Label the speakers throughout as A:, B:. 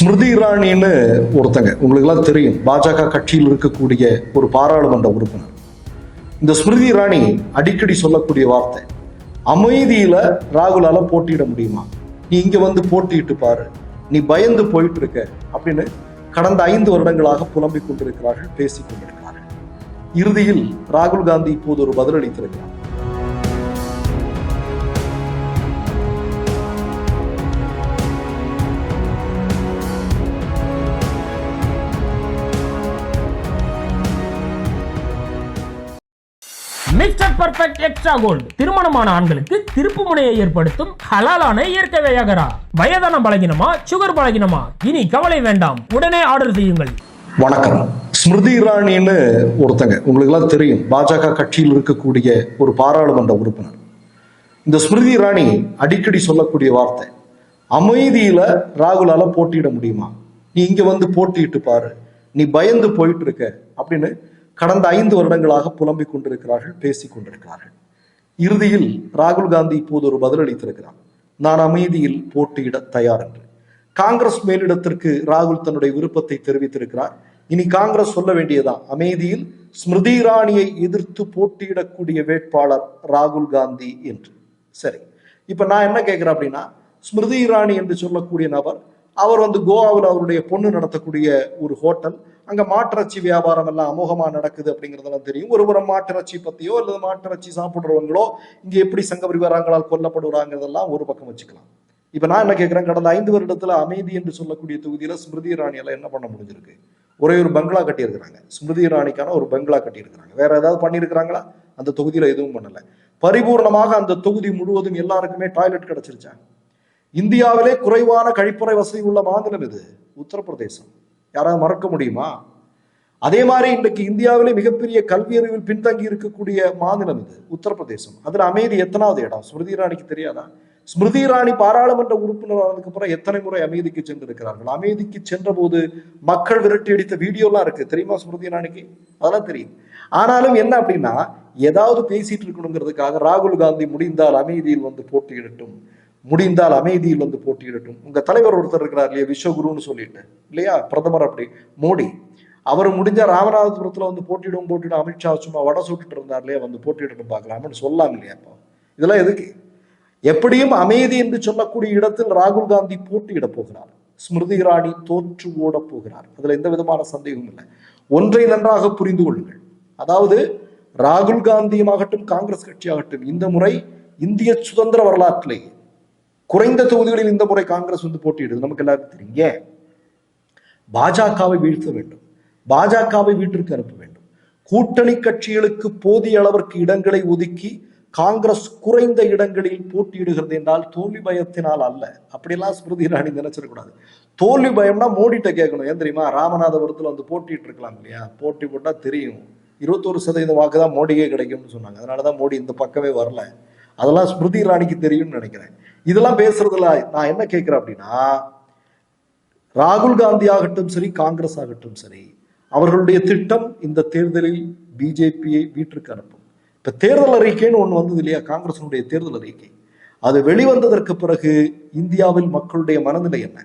A: ஸ்மிருதி இராணின்னு ஒருத்தங்க. உங்களுக்கெல்லாம் தெரியும். பாஜக கட்சியில் இருக்கக்கூடிய ஒரு பாராளுமன்ற உறுப்பினர். இந்த ஸ்மிருதி இராணி அடிக்கடி சொல்லக்கூடிய வார்த்தை அமைதியில ராகுலால போட்டியிட முடியுமா? நீ இங்க வந்து போட்டியிட்டு பாரு. நீ பயந்து போயிட்டு இருக்க அப்படின்னு கடந்த ஐந்து வருடங்களாக புலம்பிக் கொண்டிருக்கிறார்கள் பேசிக் கொண்டிருக்கிறார்கள். இறுதியில் ராகுல் காந்தி இப்போது ஒரு பதிலளித்திருக்கிறார்.
B: பர்ஃபெக்ட் எக்ஸ்ட்ரா கோல்டு திருமணமான ஆண்களுக்கு திருப்பு முனையை ஏற்படுத்தும் ஹலாலான இயற்கை வியாகரா வயதான பலகினமா சுகர் பலகினமா இனி கவலை வேண்டாம். உடனே ஆர்டர் செய்யுங்கள்.
A: வணக்கம். ஸ்மிருதி இராணின்னு ஒருத்தங்க. உங்களுக்கெல்லாம் தெரியும். பாஜக கட்சியில் இருக்கக்கூடிய ஒரு பாராளுமன்ற உறுப்பினர். இந்த ஸ்மிருதி இராணி அடிக்கடி சொல்லக்கூடிய வார்த்தை அமைதியில ராகுலால போட்டியிட முடியுமா? நீ இங்க வந்து போட்டியிட்டு பாரு. நீ பயந்து போயிட்டு இருக்க. அப்படின்னு கடந்த ஐந்து வருடங்களாக புலம்பிக் கொண்டிருக்கிறார்கள் பேசிக் கொண்டிருக்கிறார்கள். இறுதியில் ராகுல் காந்தி இப்போது ஒரு பதிலளித்திருக்கிறார். நான் அமைதியில் போட்டியிட தயார் என்று. காங்கிரஸ் மேலிடத்திற்கு ராகுல் தன்னுடைய விருப்பத்தை தெரிவித்திருக்கிறார். இனி காங்கிரஸ் சொல்ல வேண்டியதான் அமைதியில் ஸ்மிருதி இராணியை எதிர்த்து போட்டியிடக்கூடிய வேட்பாளர் ராகுல் காந்தி என்று. சரி. இப்ப நான் என்ன கேட்கிறேன் அப்படின்னா ஸ்மிருதி இராணி என்று சொல்லக்கூடிய நபர் அவர் வந்து கோவாவில் அவருடைய பொண்ணு நடத்தக்கூடிய ஒரு ஹோட்டல். அங்க மாட்டிறச்சி வியாபாரம் எல்லாம் அமோகமாக நடக்குது அப்படிங்கறதெல்லாம் தெரியும். ஒருபுறம் மாட்டிறச்சி பத்தியோ அல்லது மாட்டிறச்சி சாப்பிடுறவங்களோ இங்க எப்படி சங்க பரிவாரங்களால் கொல்லப்படுறாங்கிறதெல்லாம் ஒரு பக்கம் வச்சுக்கலாம். இப்ப நான் என்ன கேட்கிறேன் கடந்த ஐந்து வருடத்துல அமைதி என்று சொல்லக்கூடிய தொகுதியில ஸ்மிருதி இராணி எல்லாம் என்ன பண்ண முடிஞ்சிருக்கு? ஒரே ஒரு பங்களா கட்டியிருக்கிறாங்க. ஸ்மிருதி இராணிக்கான ஒரு பங்களா கட்டியிருக்கிறாங்க. வேற ஏதாவது பண்ணியிருக்கிறாங்களா? அந்த தொகுதியில எதுவும் பண்ணல. பரிபூர்ணமாக அந்த தொகுதி முழுவதும் எல்லாருக்குமே டாய்லெட் கிடச்சிருச்சாங்க இந்தியாவிலே குறைவான கழிப்பறை வசதி உள்ள மாநிலம் இது உத்தரப்பிரதேசம். யாராவது மறக்க முடியுமா? அதே மாதிரி இன்றைக்கு இந்தியாவிலே மிகப்பெரிய கல்வி அறிவில் பின்தங்கி இருக்கக்கூடிய மாநிலம் இது உத்தரப்பிரதேசம். அதில் அமைதி எத்தனாவது இடம்? ஸ்மிருதி இராணிக்கு தெரியாதா? ஸ்மிருதி இராணி பாராளுமன்ற உறுப்பினர் ஆனதுக்கு அப்புறம் எத்தனை முறை அமைதிக்கு சென்றிருக்கிறார்கள்? அமைதிக்கு சென்ற போது மக்கள் விரட்டி அடித்த வீடியோலாம் இருக்கு. தெரியுமா ஸ்மிருதி இராணிக்கு? அதெல்லாம் தெரியும். ஆனாலும் என்ன அப்படின்னா ஏதாவது பேசிட்டு இருக்கணுங்கிறதுக்காக ராகுல் காந்தி முடிந்தால் அமைதியில் வந்து போட்டியிடட்டும். முடிந்தால் அமைதியில் வந்து போட்டியிடட்டும். உங்க தலைவர் ஒருத்தர் இருக்கிறார் இல்லையா விஸ்வகுருன்னு சொல்லிட்டு. இல்லையா பிரதமர் அப்படி. மோடி. அவர் முடிஞ்ச ராமநாதபுரத்துல வந்து போட்டியிடும் போட்டியிடும். அமித்ஷா சும்மா வட சுட்டுட்டு இருந்தார் இல்லையா வந்து போட்டியிடட்டும் பார்க்கலாம்னு சொல்லலாம் இல்லையா இப்போ இதெல்லாம் எதுக்கு? எப்படியும் அமைதி என்று சொல்லக்கூடிய இடத்தில் ராகுல் காந்தி போட்டியிட போகிறார். ஸ்மிருதி இராணி தோற்று ஓட போகிறார். அதுல எந்த விதமான சந்தேகமும் இல்லை. ஒன்றை நன்றாக புரிந்து கொள்ளுங்கள். அதாவது ராகுல் காந்தியும் ஆகட்டும் காங்கிரஸ் கட்சியாகட்டும் இந்த முறை இந்திய சுதந்திர வரலாற்றிலேயே குறைந்த தொகுதிகளில் இந்த முறை காங்கிரஸ் வந்து போட்டியிடுது. நமக்கு எல்லாருக்கும் தெரியும். பாஜகவை வீழ்த்த வேண்டும். பாஜகவை வீட்டிற்கு அனுப்ப வேண்டும். கூட்டணி கட்சிகளுக்கு போதிய அளவிற்கு இடங்களை ஒதுக்கி காங்கிரஸ் குறைந்த இடங்களில் போட்டியிடுகிறது என்றால் தோல்வி பயத்தினால் அல்ல. அப்படியெல்லாம் ஸ்மிருதி இராணி நினைச்சிடக்கூடாது. தோல்வி பயம்னா மோடிட்ட கேட்கணும். ஏன் தெரியுமா? ராமநாதபுரத்தில் வந்து போட்டிட்டு இருக்கலாம் இல்லையா? போட்டி போட்டால் தெரியும். இருபத்தோரு சதவீதம் வாக்கு தான் மோடிக்கே கிடைக்கும்னு சொன்னாங்க. அதனால தான் மோடி இந்த பக்கமே வரல. அதெல்லாம் ஸ்மிருதி இராணிக்கு தெரியும்னு நினைக்கிறேன். இதெல்லாம் பேசுறதுல நான் என்ன கேட்கிறேன் அப்படின்னா ராகுல் காந்தி ஆகட்டும் சரி காங்கிரஸ் ஆகட்டும் சரி அவர்களுடைய திட்டம் இந்த தேர்தலில் பிஜேபியை வீட்டிற்கு அனுப்பும். இப்ப தேர்தல் அறிக்கைன்னு ஒண்ணு வந்தது இல்லையா? காங்கிரசினுடைய தேர்தல் அறிக்கை. அது வெளிவந்ததற்கு பிறகு இந்தியாவில் மக்களுடைய மனநிலை என்ன?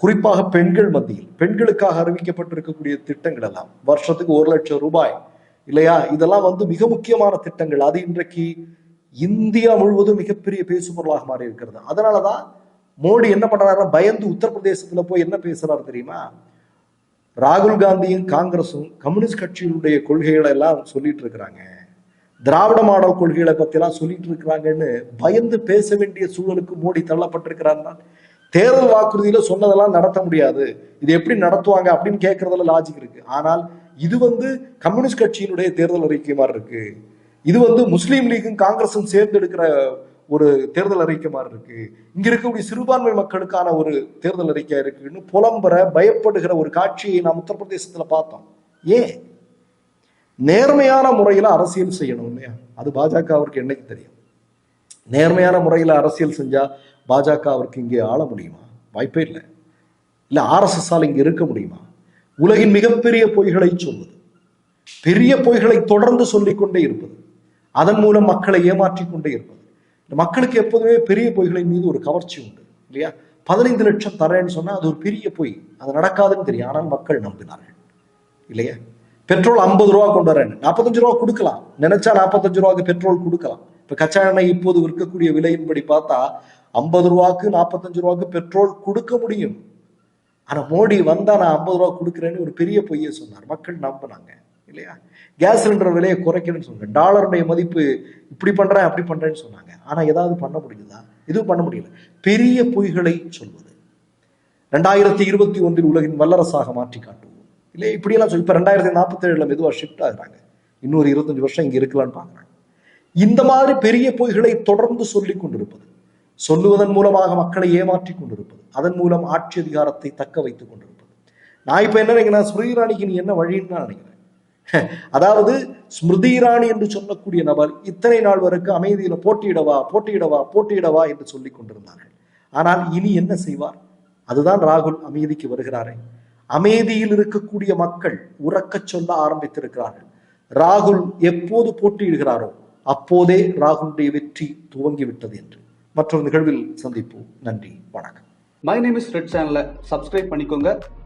A: குறிப்பாக பெண்கள் மத்தியில் பெண்களுக்காக அறிவிக்கப்பட்டிருக்கக்கூடிய திட்டங்கள் எல்லாம் வருஷத்துக்கு ஒரு லட்சம் ரூபாய் இல்லையா? இதெல்லாம் வந்து மிக முக்கியமான திட்டங்கள். அது இன்றைக்கு இந்தியா முழுவதும் மிகப்பெரிய பேசுபொருளாக மாறி இருக்கிறது அதனாலதான் மோடி என்ன பண்றாரு பயந்து உத்தரப்பிரதேசத்துல போய் என்ன பேசுறாரு தெரியுமா? ராகுல் காந்தியும் காங்கிரஸும் கம்யூனிஸ்ட் கட்சியினுடைய கொள்கைகளை எல்லாம் சொல்லிட்டு இருக்கிறாங்க. திராவிட மாடல் கொள்கைகளை பத்தி எல்லாம் சொல்லிட்டு இருக்கிறாங்கன்னு பயந்து பேச வேண்டிய சூழலுக்கு மோடி தள்ளப்பட்டிருக்கிறார்னா தேர்தல் வாக்குறுதியில சொன்னதெல்லாம் நடத்த முடியாது. இது எப்படி நடத்துவாங்க அப்படின்னு கேட்கறதுல லாஜிக் இருக்கு. ஆனால் இது வந்து கம்யூனிஸ்ட் கட்சியினுடைய தேர்தல் அறிக்கை மாதிரி இருக்கு. இது வந்து முஸ்லீம் லீக்கும் காங்கிரஸும் சேர்ந்து எடுக்கிற ஒரு தேர்தல் அறிக்கை மாதிரி இருக்கு. இங்க இருக்கக்கூடிய சிறுபான்மை மக்களுக்கான ஒரு தேர்தல் அறிக்கை இருக்குன்னு புலம்புற பயப்படுகிற ஒரு காட்சியை நாம் உத்தரப்பிரதேசத்துல பார்த்தோம். ஏன்? நேர்மையான முறையில அரசியல் செய்யணும் இல்லையா? அது அவருக்கு என்னைக்கு தெரியும்? நேர்மையான முறையில அரசியல் செஞ்சா அவருக்கு இங்கே ஆள முடியுமா? வாய்ப்பே இல்லை. இல்ல ஆர்எஸ்எஸ் ஆல் இங்க இருக்க முடியுமா? உலகின் மிகப்பெரிய பொய்களை சொல்வது பெரிய பொய்களை தொடர்ந்து சொல்லிக்கொண்டே இருப்பது அதன் மூலம் மக்களை ஏமாற்றி கொண்டே இருப்பது. இந்த மக்களுக்கு எப்போதுமே பெரிய பொய்களின் மீது ஒரு கவர்ச்சி உண்டு இல்லையா? பதினைந்து லட்சம் தரேன்னு சொன்னால் அது ஒரு பெரிய பொய். அது நடக்காதுன்னு தெரியும். ஆனால் மக்கள் நம்பினார்கள் இல்லையா? பெட்ரோல் ஐம்பது ரூபா கொண்டு வரேன். நாற்பத்தஞ்சு ரூபா கொடுக்கலாம். நினைச்சா நாற்பத்தஞ்சு ரூபாய்க்கு பெட்ரோல் கொடுக்கலாம். இப்போ கச்சா எண்ணெய் இப்போது விற்கக்கூடிய விலையின்படி பார்த்தா ஐம்பது ரூபாக்கு நாற்பத்தஞ்சு ரூபாக்கு பெட்ரோல் கொடுக்க முடியும். ஆனால் மோடி வந்தா நான் ஐம்பது ரூபா கொடுக்குறேன்னு ஒரு பெரிய பொய்யை சொன்னார். மக்கள் நம்பினாங்க. இல்லையா? கேஸ் சிலிண்டர் விலையை குறைக்கணும்னு சொன்னாங்க. டாலருடைய மதிப்பு இப்படி பண்றேன் அப்படி பண்றேன்னு சொன்னாங்க. ஆனா ஏதாவது பண்ண முடியுதா எதுவும் பண்ண முடியல. பெரிய பொய்களை சொல்வது. ரெண்டாயிரத்தி இருபத்தி ஒன்றில் உலகின் வல்லரசாக மாற்றி காட்டுவோம். இல்லை இப்படியெல்லாம் சொல்லி இப்போ ரெண்டாயிரத்தி நாற்பத்தேழில் மெதுவாக ஷிஃப்ட் ஆகுறாங்க. இன்னொரு இருபத்தஞ்சு வருஷம் இங்க இருக்கலாம்னு பார்க்குறாங்க. இந்த மாதிரி பெரிய பொய்களை தொடர்ந்து சொல்லி கொண்டிருப்பது சொல்லுவதன் மூலமாக மக்களை ஏமாற்றி கொண்டிருப்பது அதன் மூலம் ஆட்சி அதிகாரத்தை தக்க வைத்துக் கொண்டிருப்பது. நான் இப்ப என்ன நினைக்கிறேன் ஸ்மிருதி ராணிக்கு நீ என்ன வழின்னு நினைக்கிறேன். அதாவது ஸ்மிருதி இராணி என்று சொல்லக்கூடிய நபர் இத்தனை நாள் வரைக்கும் அமைதியில போட்டியிடவா போட்டியிடவா போட்டியிடவா என்று சொல்லிக் கொண்டிருந்தார்கள். ஆனால் இனி என்ன செய்வார்? அதுதான் ராகுல் அமைதிக்கு வருகிறாரே. அமைதியில் இருக்கக்கூடிய மக்கள் உறக்கச் சொல்ல ஆரம்பித்திருக்கிறார்கள். ராகுல் எப்போது போட்டியிடுகிறாரோ அப்போதே ராகுலுடைய வெற்றி துவங்கிவிட்டது என்று. மற்றொரு நிகழ்வில் சந்திப்போம். நன்றி வணக்கம்.
C: மை நேம் இஸ் ரெட் சேனலை சப்ஸ்கிரைப் பண்ணிக்கோங்க.